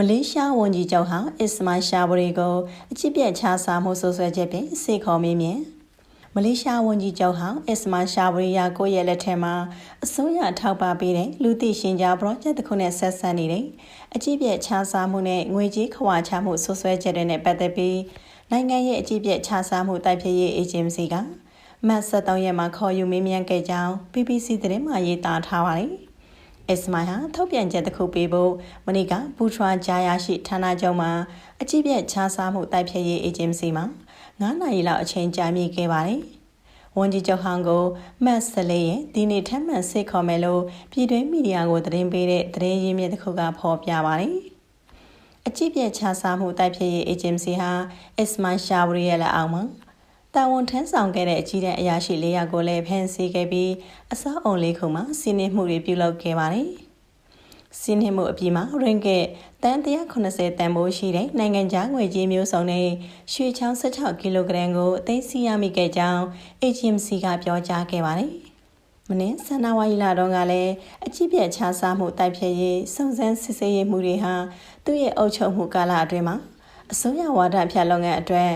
မလေးရှားဝန်ကြီးချုပ်ဟောင်းအစ္စမိုင်ရှာဘူရီကိုအကြည့်ပြတ်ချစားမှုဆိုဆွဲချက်ဖြင့်စေခေါ်မင်းမြင်မလေးရှားဝန်ကြီးချုပ်ဟောင်းအစ္စမိုင်ရှာဘူရီယာကိုရဲ့လက်ထက်မှာအစိုးရထောက်ပံ့ပေးတဲ့လူသိရှင်ကြားပရောဂျက်တစ်ခုနဲ့ဆက်ဆက်နေတဲ့အကြည့်ပြတ်ချစားမှုနဲ့ငွေကြေးခွာချမှုဆိုဆွဲချက်တွေနဲ့ပတ်သက်ပြီးနိုင်ငံရဲ့အကြည့်ပြတ်ချစားမှုတိုက်ဖျက်ရေးအေဂျင်စီကမတ်73ရက်မှာခေါ်ယူမေးမြန်းခဲ့ကြောင်း BBC သတင်းမှရေးသားထားပါတယ်။ အစ္စမိုင်ဟာထုတ်ပြန်ချက်တစ်ခုပေးဖို့မနေ့ကဘူထရာဂျာယာရှိဌာနချုပ်မှာအကြည့်ပြတ်ချစားမှုတိုက်ဖျက်ရေးအေဂျင်စီမှာ9နာရီလောက်အချိန်ကြာမြင့်ခဲ့ပါတယ်။ဝန်ကြီးချုပ်ဟောင်းကိုမတ်စလေးရဲ့ဒီနေ့ထပ်မံစစ်ခေါ်မယ်လို့ပြည်တွင်းမီဒီယာကိုသတင်းပေးတဲ့သတင်းရင်းမြစ်တစ်ခုကဖော်ပြပါတယ်။အကြည့်ပြတ်ချစားမှုတိုက်ဖျက်ရေးအေဂျင်စီဟာအစ္စမိုင်ရှာဝရီရဲ့လက်အောက်မှာ တာဝန်ထမ်းဆောင်ခဲ့တဲ့အကြီးတန်းအရာရှိ၄ယောက်ကိုလည်းဖမ်းဆီးခဲ့ပြီးအစောအုံလေးခုမှာစီးနင်းမှုတွေပြုလုပ်ခဲ့ပါတယ်။စီးနင်းမှုအပြီးမှာရင်ကက်တန်180တန်ဖိုးရှိတဲ့နိုင်ငံခြားငွေကြေးမျိုးစုံနဲ့ရွှေချောင်း16ကီလိုဂရမ်ကိုအသိမ်းဆည်းရမိခဲ့ကြောင်း HMC ကပြောကြားခဲ့ပါတယ်။မင်းဆန္ဒဝါယီလာတော့ကလည်းအကြည့်ပြတ်ချစားမှုတိုက်ဖြတ်ရေးစုံစမ်းစစ်ဆေးရေးမှုတွေဟာသူ့ရဲ့အုပ်ချုပ်မှုကာလအတွင်းမှာအစိုးရဝါဒဖြတ်လုပ်ငန်းအတွက်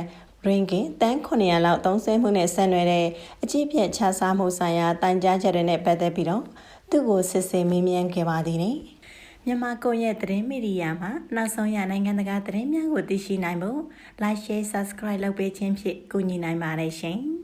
ရင်ကင်တန်း900လောက်သုံးစွဲမှုနဲ့ဆက်နွယ်တဲ့အကြည့်ပြတ်ချစားမှုဆိုင်ရာတိုင်ကြားချက်တွေနဲ့ပတ်သက်ပြီးတော့သူ့ကိုစစ်ဆေးမေးမြန်းခဲ့ပါသေးတယ်။မြန်မာကိုရဲ့သတင်းမီဒီယာမှာနောက်ဆုံးရနိုင်ငံတကာသတင်းများကိုသိရှိနိုင်ဖို့ Like Share Subscribe လုပ်ပေးခြင်းဖြင့်ကူညီနိုင်ပါတယ်ရှင်။